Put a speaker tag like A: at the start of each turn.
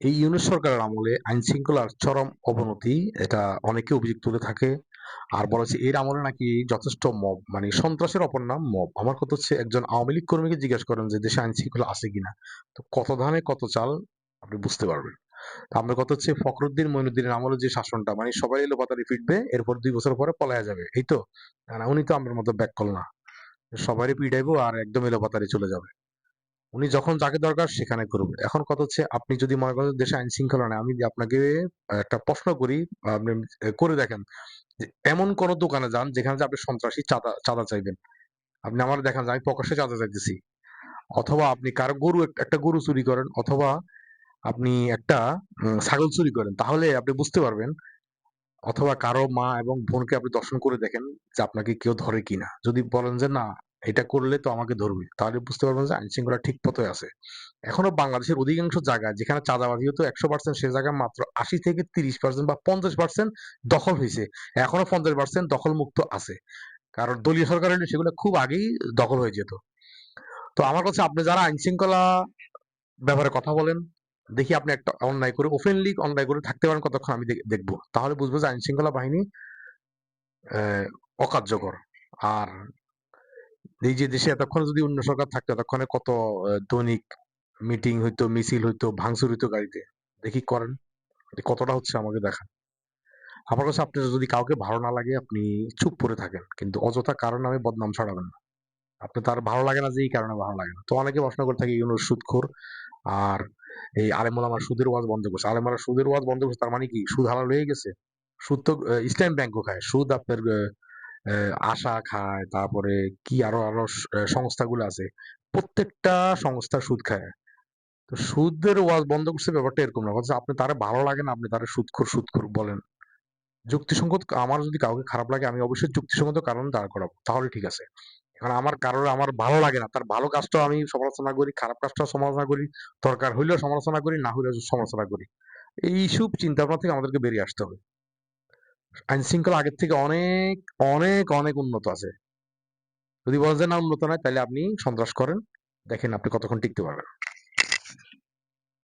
A: এই ইউনূস সরকারের আমলে আইন শৃঙ্খলার চরম অবনতি, এটা অনেকে অভিযোগ তুলে থাকে। আর বলেছে এর আমলে নাকি যথেষ্ট মব মানে সন্ত্রাসের অপর নাম মব। আমার কথা হচ্ছে একজন আওয়ামী লীগ কর্মীকে জিজ্ঞেস করেন যে দেশে আইন শৃঙ্খলা আছে কিনা। তো কত ধানে কত চাল, আপনি বুঝতে পারবেন। আমার কথা হচ্ছে ফখরুদ্দিন মইনুদ্দিনের আমলে যে শাসনটা মানে সবাই এলো পাতারি ফিটবে এরপর দুই বছর পরে পলায়া যাবে। এই তো? উনি তো আমার মতো ব্যাক কল না। সবারই পিটাইবো আর একদম এলো পাতারি চলে যাবে। উনি যখন যাকে দরকার সেখানে করবে এখন কথা হচ্ছে আপনি যদি মনে করেন দেশে আইন শৃঙ্খলা নেই, আমি আপনাকে একটা প্রশ্ন করি, আপনি করে দেখেন এমন কোন দোকানে যান যেখানে আপনি সন্ত্রাসী চাঁদা চাঁদা চাইবেন। আপনি আমার দেখান আমি প্রকাশ্যে চাঁদা চাইতেছি। অথবা আপনি কারও গরু একটা গরু চুরি করেন অথবা আপনি একটা ছাগল চুরি করেন, তাহলে আপনি বুঝতে পারবেন। অথবা কারও মা এবং বোনকে আপনি দর্শন করে দেখেন যে আপনাকে কেউ ধরে কিনা। যদি বলেন যে না এটা করলে তো আমাকে ধরবে। তাহলে বুঝতে পারবেন যে আইন শৃঙ্খলা ঠিক পথে আছে। এখনও বাংলাদেশের অধিকাংশ জায়গায়, যেখানে চাঁদাবাজি হতো একশো পার্সেন্ট সে জায়গায় মাত্র আশি থেকে তিরিশ পার্সেন্ট বা পঞ্চাশ পার্সেন্ট দখল হয়েছে। এখনও পঞ্চাশ পার্সেন্ট দখল মুক্ত আছে। কারণ দলীয় সরকার হলে সেগুলো খুব আগেই দখল হয়ে যেত। তো আমার কাছে আপনি যারা আইন শৃঙ্খলা ব্যাপারে কথা বলেন, দেখি আপনি একটা অন্যায় করে ওপেনলি অন্যায় করে থাকতে পারেন কতক্ষণ আমি দেখব। তাহলে বুঝব যে আইন শৃঙ্খলা বাহিনী অকার্যকর। আর এই যে দেশে এতক্ষণ যদি অন্য সরকার থাকতো, এতক্ষণে কত দৈনিক মিটিং হইতো, মিছিল হইতো, ভাঙচুর হইতো গাড়িতে? দেখি করেন? কতটা হচ্ছে আমাকে দেখান। আমার কাছে আপনার যদি কাউকে ভালো না লাগে, আপনি চুপ করে থাকেন। কিন্তু অযথা কারণ আমি বদনাম ছড়াবেন না। আপনি তার ভালো লাগে না যে এই কারণে ভালো লাগে না। তো অনেকে প্রশ্ন করে থাকে, ইউনুস সুদখোর আর এই আলেমুল আমার সুদের ওয়াজ বন্ধ করছে। আলেমারা সুদের ওয়াজ বন্ধ করছে, তার মানে কি? সুদ হালাল হয়ে গেছে? সুদ তো ইসলাম ব্যাংকও খায়। সুদ আপনার আশা খায়, তারপরে কি আরও আরও সংস্থাগুলো আছে? প্রত্যেকটা সংস্থা সুদ খায়। তো সুদের ওয়াজ বন্ধ করছে ব্যাপারটা এরকম না আপনি তারা ভালো লাগে না, আপনি তারা সুদখোর সুদখোর বলেন। যুক্তিসঙ্গত আমার যদি কাউকে খারাপ লাগে, আমি অবশ্যই যুক্তিসঙ্গত কারণ দাঁড় করাবো। তাহলে ঠিক আছে। এখন আমার কারোর আমার ভালো লাগে না, তার ভালো কাজটা আমি সমালোচনা করি, খারাপ কাজটা সমালোচনা করি, দরকার হইলেও সমালোচনা করি, না হইলেও সমালোচনা করি। এইসব চিন্তা ভাবনা থেকে আমাদেরকে বেরিয়ে আসতে হবে। আইন শৃঙ্খলা আগের থেকে অনেক অনেক অনেক উন্নত আছে। যদি বলেন যে না উন্নত নয়, তাহলে আপনি সন্ত্রাস করেন, দেখেন আপনি কতক্ষণ টিকতে পারবেন।